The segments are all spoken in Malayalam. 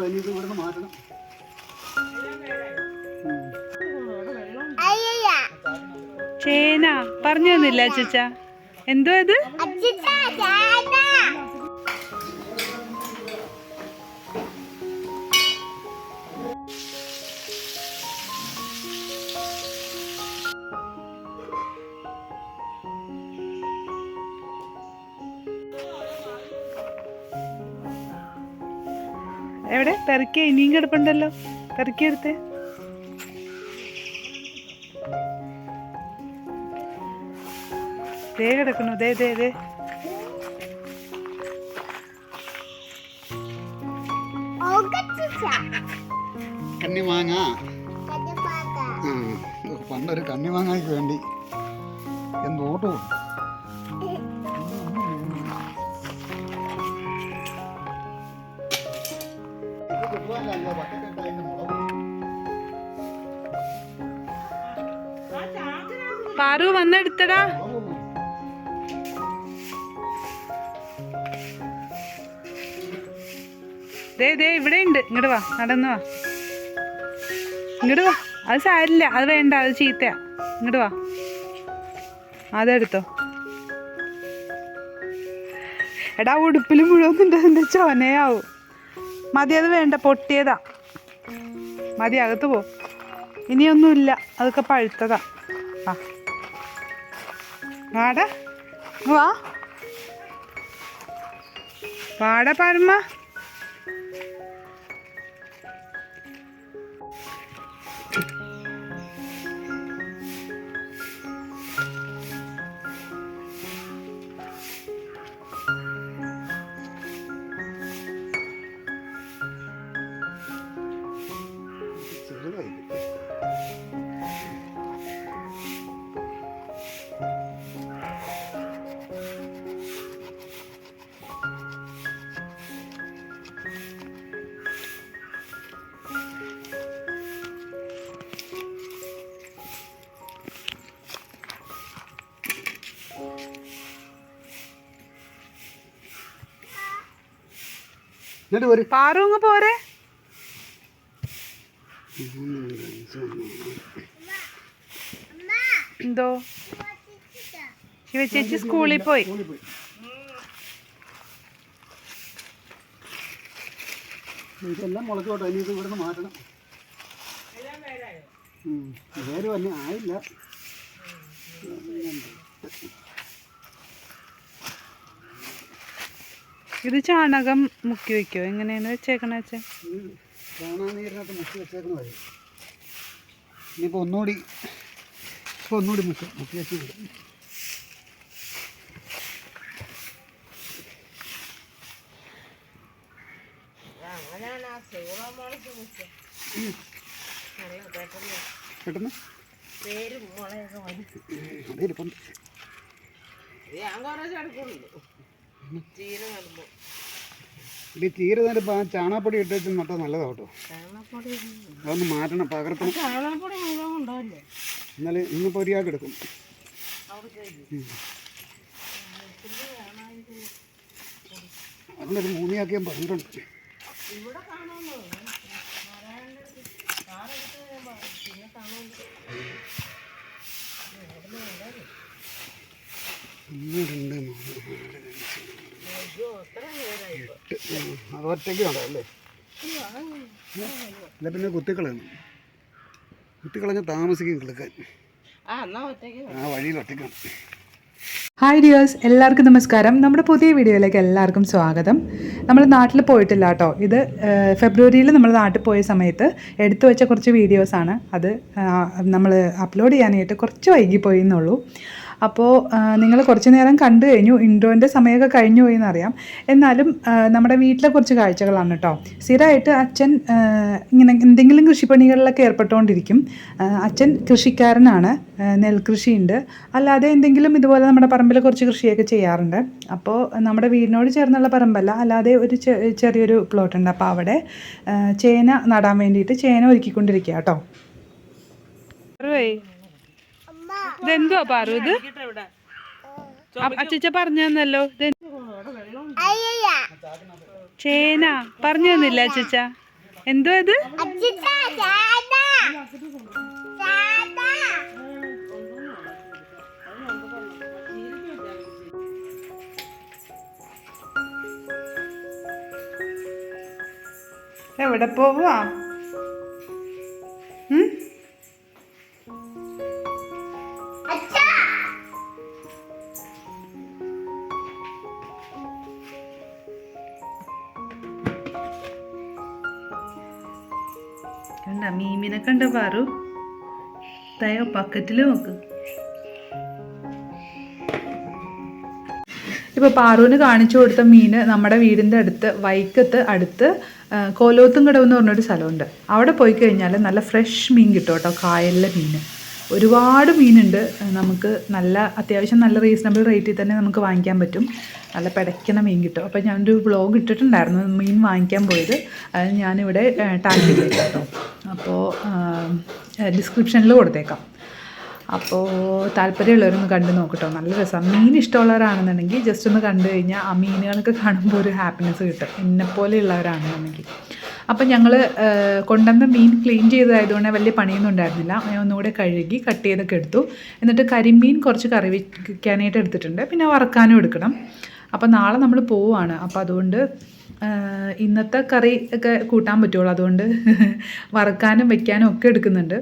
മുളച്ചോട്ടെ ഇനി ഇത് ഇവിടുന്ന് മാറ്റണം. ഉം. ചേന പറഞ്ഞു തന്നില്ല അച്ചുച്ച എന്തോ ഇത്? എവിടെ പെറുക്കിയ ഇനിയും കിടപ്പുണ്ടല്ലോ. പെറുക്കിയെടുത്ത് ദേ കിടക്കണു ദേ ദേ ദേ. കണ്ണിമാങ്ങ പണ്ടൊരു കണ്ണിമാങ്ങയ്ക്ക് വേണ്ടി പാറു വന്നെടുത്തടാ. ദേ ദേ ഇവിടെ ഉണ്ട് ഇങ്ങോട്ട് വാ നടന്നു വാ. ഇങ്ങോട്ട് വാ. അത് സാരില്ല അത് വേണ്ട അത് ചീത്തയാ ഇങ്ങോട്ട് വാ. അതെടുത്തോ. എടാ ഉടുപ്പിൽ മുഴുവൻ ചോനയാവും. മതി അത് വേണ്ട പൊട്ടിയതാ. മതി അകത്ത് പോ. ഇനിയൊന്നുമില്ല അതൊക്കെ പഴുത്തതാ. ആ. വാടാ. വാ. വാടാ പരമ ഒരു പാറു അങ്ങ് പോരെ. എന്തോ? ശിവ ചേച്ചി സ്കൂളിൽ പോയി. ഇതെല്ലാം മുളച്ചോട്ടോ ഇനി ഇത് ഇവിടുന്ന് മാറ്റണം. വേര് തന്നെ ആയില്ല. ഇത് ചാണകം മുക്കി വെക്കോ? എങ്ങനെയാണ് വെച്ചേക്കണ മുക്കി വഴി. ഇനിയിപ്പോൾ ഒന്നുകൂടി ഇപ്പോൾ ഒന്നുകൂടി മുക്കി മുക്കി വെച്ച് വിടും. പെട്ടെന്ന്? അതേലിപ്പം ഇത് ചീര തന്നെ ഇപ്പം ആ ചാണാപ്പൊടി ഇട്ട് വെച്ച് നട്ടാൽ നല്ലതാ കേട്ടോ അതൊന്ന് മാറ്റണം പകർത്തണം. എന്നാലും ഇന്നിപ്പോൾ ഒരു എടുക്കും. ഉം. അതിനൊരു മൂന്നിയാക്കി ഞാൻ പറഞ്ഞിട്ടുണ്ട്. ഒന്ന് രണ്ട് മൂന്ന് അത് ഒറ്റയ്ക്ക് വേണ്ട അല്ലേ അല്ല പിന്നെ കുത്തിക്കളയണം കുത്തിക്കളഞ്ഞ താമസിക്കും കിളുക്കാൻ ആ വഴിയിൽ ഒറ്റയ്ക്കാണ്. ഹായ് ഡിയേഴ്സ് എല്ലാവർക്കും നമസ്കാരം. നമ്മുടെ പുതിയ വീഡിയോയിലേക്ക് എല്ലാവർക്കും സ്വാഗതം. നമ്മൾ നാട്ടിൽ പോയിട്ടില്ല കേട്ടോ. ഇത് ഫെബ്രുവരിയിൽ നമ്മൾ നാട്ടിൽ പോയ സമയത്ത് എടുത്തു വെച്ച കുറച്ച് വീഡിയോസാണ് അത് നമ്മൾ അപ്ലോഡ് ചെയ്യാനായിട്ട് കുറച്ച് വൈകിപ്പോയി എന്നുള്ളൂ. അപ്പോൾ നിങ്ങൾ കുറച്ച് നേരം കണ്ടു കഴിഞ്ഞു ഇൻഡോറിന്റെ സമയമൊക്കെ കഴിഞ്ഞു പോയി എന്നറിയാം. എന്നാലും നമ്മുടെ വീട്ടിലെ കുറച്ച് കാഴ്ചകളാണ് കേട്ടോ സ്ഥിരമായിട്ട് അച്ഛൻ ഇങ്ങനെ എന്തെങ്കിലും കൃഷിപ്പണികളിലൊക്കെ ഏർപ്പെട്ടുകൊണ്ടിരിക്കും. അച്ഛൻ കൃഷിക്കാരനാണ് നെൽകൃഷിയുണ്ട്. അല്ലാതെ എന്തെങ്കിലും ഇതുപോലെ നമ്മുടെ പറമ്പിൽ കുറച്ച് കൃഷിയൊക്കെ ചെയ്യാറുണ്ട്. അപ്പോൾ നമ്മുടെ വീടിനോട് ചേർന്നുള്ള പറമ്പല്ല. അല്ലാതെ ഒരു ചെറിയൊരു പ്ലോട്ട് ഉണ്ട്. അപ്പോൾ അവിടെ ചേന നടാൻ വേണ്ടിയിട്ട് ചേന ഒരുക്കിക്കൊണ്ടിരിക്കുക കേട്ടോ ഇതെന്തുവാ പാറു ഇത്? അച്ചച്ച പറഞ്ഞു തന്നല്ലോ. ചേന. പറഞ്ഞു തന്നില്ല അച്ചച്ച? എന്തോ ഇത്? എവിടെ പോവാ? കണ്ട മീമിനെ കണ്ട പാറു. തയോ പക്കറ്റിൽ നോക്ക്. ഇപ്പോൾ പാറുവിന് കാണിച്ചു കൊടുത്ത മീൻ നമ്മുടെ വീടിന്റെ അടുത്ത് വൈക്കത്ത് അടുത്ത് കോലോത്തും എന്ന് പറഞ്ഞൊരു സ്ഥലമുണ്ട്. അവിടെ പോയി കഴിഞ്ഞാൽ നല്ല ഫ്രഷ് മീൻ കിട്ടും കേട്ടോ കായലിലെ മീൻ ഒരുപാട് മീനുണ്ട്. നമുക്ക് നല്ല അത്യാവശ്യം നല്ല റീസണബിൾ റേറ്റിൽ തന്നെ നമുക്ക് വാങ്ങിക്കാൻ പറ്റും. നല്ല പിടയ്ക്കണ മീൻ കിട്ടും. അപ്പോൾ ഞാനൊരു വ്ളോഗ് ഇട്ടിട്ടുണ്ടായിരുന്നു മീൻ വാങ്ങിക്കാൻ പോയത്. അത് ഞാനിവിടെ ടാഗ് ചെയ്തേക്കാം കേട്ടോ അപ്പോൾ ഡിസ്ക്രിപ്ഷനിൽ കൊടുത്തേക്കാം. അപ്പോൾ താല്പര്യമുള്ളവരൊന്ന് കണ്ടു നോക്കട്ടോ. നല്ല രസമാണ് മീൻ ഇഷ്ടമുള്ളവരാണെന്നുണ്ടെങ്കിൽ ജസ്റ്റ് ഒന്ന് കണ്ടു കഴിഞ്ഞാൽ ആ മീനുകളൊക്കെ കാണുമ്പോൾ ഒരു ഹാപ്പിനെസ് കിട്ടും. എന്നെപ്പോലെയുള്ളവരാണെന്നുണ്ടെങ്കിൽ. അപ്പം ഞങ്ങൾ കൊണ്ടുവന്ന മീൻ ക്ലീൻ ചെയ്തതായതുകൊണ്ട് വലിയ പണിയൊന്നും ഉണ്ടായിരുന്നില്ല. ഒന്നുകൂടെ കഴുകി കട്ട് ചെയ്തൊക്കെ എടുത്തു. എന്നിട്ട് കരിമീൻ കുറച്ച് കറി വയ്ക്കാനായിട്ട് എടുത്തിട്ടുണ്ട്. പിന്നെ വറക്കാനും എടുക്കണം. അപ്പം നാളെ നമ്മൾ പോവുകയാണ് അപ്പോൾ അതുകൊണ്ട് ഇന്നത്തെ കറി ഒക്കെ കൂട്ടാൻ പറ്റുള്ളൂ. അതുകൊണ്ട് വറക്കാനും വയ്ക്കാനും ഒക്കെ എടുക്കുന്നുണ്ട്.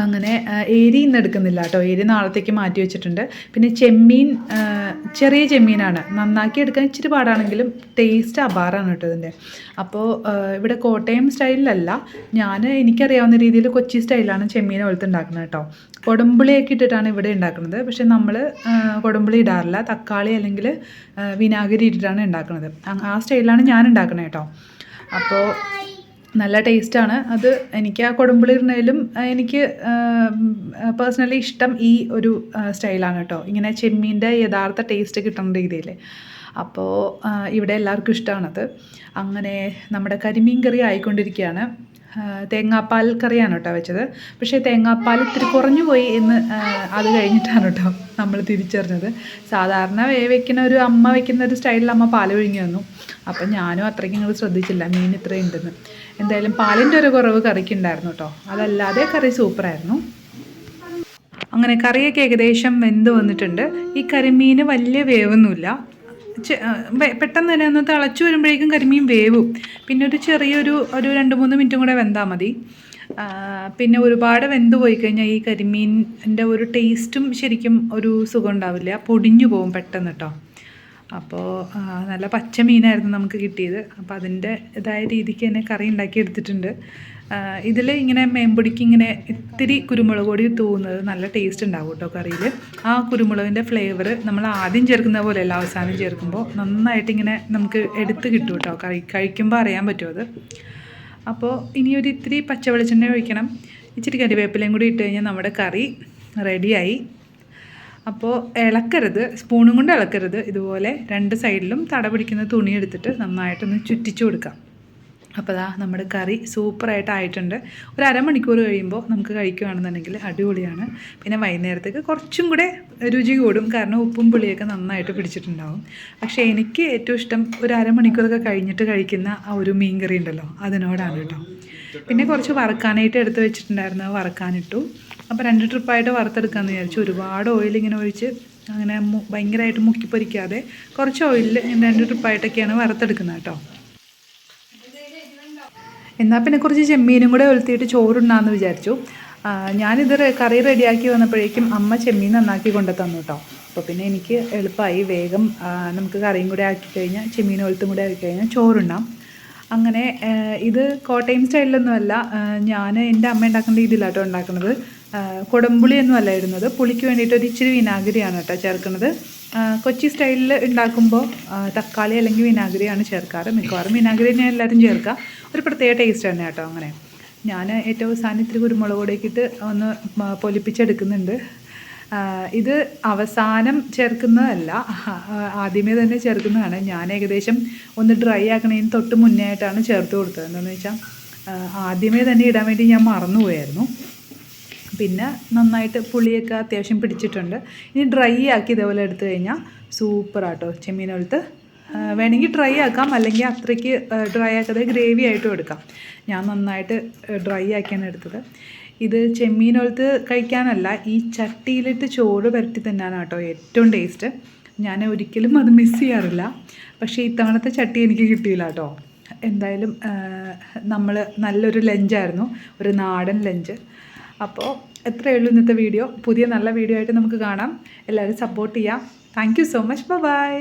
അങ്ങനെ ഏരി ഇന്ന് എടുക്കുന്നില്ല കേട്ടോ. ഏരി നാളത്തേക്ക് മാറ്റി വെച്ചിട്ടുണ്ട്. പിന്നെ ചെമ്മീൻ ചെറിയ ചെമ്മീനാണ്. നന്നാക്കി എടുക്കാൻ ഇച്ചിരി പാടാണെങ്കിലും ടേസ്റ്റ് അപാറാണ് കേട്ടോ ഇതിന്റെ. അപ്പോൾ ഇവിടെ കോട്ടയം സ്റ്റൈലിലല്ല. ഞാൻ എനിക്കറിയാവുന്ന രീതിയിൽ കൊച്ചി സ്റ്റൈലാണ് ചെമ്മീൻ പോലത്തെ ഉണ്ടാക്കുന്നത് കേട്ടോ. കൊടമ്പുളിയൊക്കെ ഇട്ടിട്ടാണ് ഇവിടെ ഉണ്ടാക്കുന്നത്. പക്ഷേ നമ്മൾ കൊടമ്പുളി ഇടാറില്ല. തക്കാളി അല്ലെങ്കിൽ വിനാഗിരി ഇട്ടിട്ടാണ് ഉണ്ടാക്കുന്നത്. ആ സ്റ്റൈലിലാണ് ഞാൻ ഉണ്ടാക്കുന്നത് കേട്ടോ. അപ്പോൾ നല്ല ടേസ്റ്റാണ്. അത് എനിക്ക് ആ കൊടുമ്പുളി ഇടുന്നതിലും ആ, എനിക്ക് പേഴ്സണലി ഇഷ്ടം ഈ ഒരു സ്റ്റൈലാണ് കേട്ടോ. ഇങ്ങനെ ചെമ്മീന്റെ യഥാർത്ഥ ടേസ്റ്റ് കിട്ടുന്ന രീതിയിൽ അപ്പോൾ ഇവിടെ എല്ലാവർക്കും ഇഷ്ടമാണത് അങ്ങനെ നമ്മുടെ കരിമീൻ കറി ആയിക്കൊണ്ടിരിക്കുകയാണ്. തേങ്ങാപ്പാൽ കറിയാണ് കേട്ടോ വെച്ചത്. പക്ഷേ തേങ്ങാപ്പാൽ ഇത്തിരി കുറഞ്ഞു പോയി എന്ന് അത് കഴിഞ്ഞിട്ടാണ് കേട്ടോ നമ്മൾ തിരിച്ചറിഞ്ഞത്. സാധാരണ വെക്കുന്ന ഒരു അമ്മ വെക്കുന്ന ഒരു സ്റ്റൈലിൽ അമ്മ പാൽ വിഴുങ്ങി വന്നു അപ്പം ഞാനും അത്രയ്ക്ക് നിങ്ങൾ ശ്രദ്ധിച്ചില്ല മീൻ ഇത്രയും ഉണ്ടെന്ന്. എന്തായാലും പാലിന്റെ ഒരു കുറവ് കറിക്ക് ഉണ്ടായിരുന്നു കേട്ടോ. അതല്ലാതെ കറി സൂപ്പറായിരുന്നു. അങ്ങനെ കറിയൊക്കെ ഏകദേശം വെന്ത് വന്നിട്ടുണ്ട്. ഈ കരിമീന് വലിയ വേവൊന്നുമില്ല. പെട്ടെന്ന് തന്നെ ഒന്ന് തിളച്ച് വരുമ്പോഴേക്കും കരിമീൻ വേവും. പിന്നെ ഒരു ചെറിയൊരു ഒരു രണ്ട് മൂന്ന് മിനിറ്റും കൂടെ വെന്താൽ മതി. പിന്നെ ഒരുപാട് വെന്ത് പോയി കഴിഞ്ഞാൽ ഈ കരിമീനിന്റെ ഒരു ടേസ്റ്റും ശരിക്കും ഒരു സുഖം ഉണ്ടാവില്ല. പൊടിഞ്ഞു പോകും പെട്ടെന്ന് കേട്ടോ അപ്പോൾ നല്ല പച്ച മീനായിരുന്നു നമുക്ക് കിട്ടിയത്. അപ്പോൾ അതിന്റെ ഇതായ രീതിക്ക് തന്നെ കറി ഉണ്ടാക്കി എടുത്തിട്ടുണ്ട്. ഇതിൽ ഇങ്ങനെ മേമ്പൊടിക്ക് ഇങ്ങനെ ഇത്തിരി കുരുമുളക് പൊടി തൂവുന്നത് നല്ല ടേസ്റ്റ് ഉണ്ടാവും കേട്ടോ കറിയിൽ ആ കുരുമുളകിന്റെ ഫ്ലേവർ നമ്മൾ ആദ്യം ചേർക്കുന്ന പോലെയല്ല അവസാനം ചേർക്കുമ്പോൾ നന്നായിട്ട് ഇങ്ങനെ നമുക്ക് എടുത്ത് കിട്ടും കേട്ടോ കറി കഴിക്കുമ്പോൾ അറിയാൻ പറ്റും അത്. അപ്പോൾ ഇനി ഒരു ഇത്തിരി പച്ച വെളിച്ചെണ്ണ ഒഴിക്കണം. ഇച്ചിരി കരിവേപ്പിലയും കൂടി ഇട്ട് കഴിഞ്ഞാൽ നമ്മുടെ കറി റെഡിയായി. അപ്പോൾ ഇളക്കരുത് സ്പൂണും കൊണ്ട് ഇളക്കരുത്. ഇതുപോലെ രണ്ട് സൈഡിലും തട പിടിക്കുന്ന തുണി എടുത്തിട്ട് നന്നായിട്ടൊന്ന് ചുറ്റിച്ചു കൊടുക്കാം. അപ്പോൾ അതാ നമ്മുടെ കറി സൂപ്പറായിട്ട് ആയിട്ടുണ്ട് ഒരു അരമണിക്കൂർ കഴിയുമ്പോൾ നമുക്ക് കഴിക്കുകയാണെന്നുണ്ടെങ്കിൽ അടിപൊളിയാണ്. പിന്നെ വൈകുന്നേരത്തേക്ക് കുറച്ചും കൂടെ രുചി കൂടും. കാരണം ഉപ്പും പുളിയൊക്കെ നന്നായിട്ട് പിടിച്ചിട്ടുണ്ടാവും. പക്ഷേ എനിക്ക് ഏറ്റവും ഇഷ്ടം ഒരു അരമണിക്കൂറൊക്കെ കഴിഞ്ഞിട്ട് കഴിക്കുന്ന ആ ഒരു മീൻ കറി ഉണ്ടല്ലോ അതിനോടാണ് കേട്ടോ. പിന്നെ കുറച്ച് വറക്കാനായിട്ട് എടുത്ത് വെച്ചിട്ടുണ്ടായിരുന്നു. വറക്കാനിട്ടു. അപ്പോൾ രണ്ട് ട്രിപ്പായിട്ട് വറുത്തെടുക്കാമെന്ന് വിചാരിച്ചു. ഒരുപാട് ഓയിൽ ഇങ്ങനെ ഒഴിച്ച് അങ്ങനെ ഭയങ്കരമായിട്ട് മുക്കിപ്പൊരിക്കാതെ കുറച്ച് ഓയിലിൽ രണ്ട് ട്രിപ്പായിട്ടൊക്കെയാണ് വറുത്തെടുക്കുന്നത് കേട്ടോ. എന്നാൽ പിന്നെ കുറച്ച് ചെമ്മീനും കൂടെ ഒലുത്തിയിട്ട് ചോറുണ്ടാന്ന് വിചാരിച്ചു. ഞാനിത് കറി റെഡിയാക്കി വന്നപ്പോഴേക്കും അമ്മ ചെമ്മീൻ നന്നാക്കി കൊണ്ടു തന്നു കേട്ടോ അപ്പോൾ പിന്നെ എനിക്ക് എളുപ്പമായി വേഗം നമുക്ക് കറിയും കൂടെ ആക്കി കഴിഞ്ഞാൽ ചെമ്മീൻ ഒലുത്തും കൂടെ ആക്കി കഴിഞ്ഞാൽ ചോറുണ്ടാം അങ്ങനെ ഇത് കോട്ടയം സ്റ്റൈലിലൊന്നുമല്ല ഞാൻ എന്റെ അമ്മ ഉണ്ടാക്കുന്ന രീതിയിലാട്ടോ ഉണ്ടാക്കുന്നത്. ആ, കുടംപുളിയൊന്നും അല്ല ഇടുന്നത്. പുളിക്ക് വേണ്ടിയിട്ട് ഒരു ഇച്ചിരി വിനാഗിരിയാണ് കേട്ടോ ചേർക്കുന്നത്. കൊച്ചി സ്റ്റൈലിൽ ഉണ്ടാക്കുമ്പോൾ തക്കാളി അല്ലെങ്കിൽ വിനാഗിരിയാണ് ചേർക്കാറ്. മിക്കവാറും വിനാഗിരി തന്നെ എല്ലാവരും ചേർക്കുക. ഒരു പ്രത്യേക ടേസ്റ്റ് തന്നെ കേട്ടോ അങ്ങനെ. ഞാൻ ഏറ്റവും അവസാനം ഇത്തിരി കുരുമുളക് പൊടിയൊക്കെ ഒന്ന് പൊലിപ്പിച്ചെടുക്കുന്നുണ്ട്. ഇത് അവസാനം ചേർക്കുന്നതല്ല ആദ്യമേ തന്നെ ചേർക്കുന്നതാണ്. ഞാൻ ഏകദേശം ഒന്ന് ഡ്രൈ ആക്കണതിന് തൊട്ട് മുന്നേ ആയിട്ടാണ് ചേർത്ത് കൊടുത്തത്. എന്താണെന്ന് വെച്ചാൽ ആദ്യമേ തന്നെ ഇടാൻ വേണ്ടി ഞാൻ മറന്നുപോയായിരുന്നു. പിന്നെ നന്നായിട്ട് പുളിയൊക്കെ അത്യാവശ്യം പിടിച്ചിട്ടുണ്ട്. ഇനി ഡ്രൈ ആക്കി ഇതേപോലെ എടുത്തു കഴിഞ്ഞാൽ സൂപ്പറാട്ടോ ചെമ്മീനെടുത്ത് വേണമെങ്കിൽ ഡ്രൈ ആക്കാം അല്ലെങ്കിൽ അത്രയ്ക്ക് ഡ്രൈ ആക്കാതെ ഗ്രേവി ആയിട്ടും എടുക്കാം. ഞാൻ നന്നായിട്ട് ഡ്രൈ ആക്കിയാണ് എടുത്തത്. ഇത് ചെമ്മീനൊലത്ത് കഴിക്കാനല്ല ഈ ചട്ടിയിലിട്ട് ചോറ് പരത്തി തന്നെയാണ് കേട്ടോ ഏറ്റവും ടേസ്റ്റ്. ഞാൻ ഒരിക്കലും അത് മിസ് ചെയ്യാറില്ല. പക്ഷേ ഇത്തവണത്തെ ചട്ടി എനിക്ക് കിട്ടിയില്ല കേട്ടോ എന്തായാലും നമ്മൾ നല്ലൊരു ലഞ്ചായിരുന്നു. ഒരു നാടൻ ലഞ്ച്. അപ്പോൾ എത്രയേ ഉള്ളൂ ഇന്നത്തെ വീഡിയോ? പുതിയ നല്ല വീഡിയോ ആയിട്ട് നമുക്ക് കാണാം. എല്ലാവരും സപ്പോർട്ട് ചെയ്യാം. Thank so much bye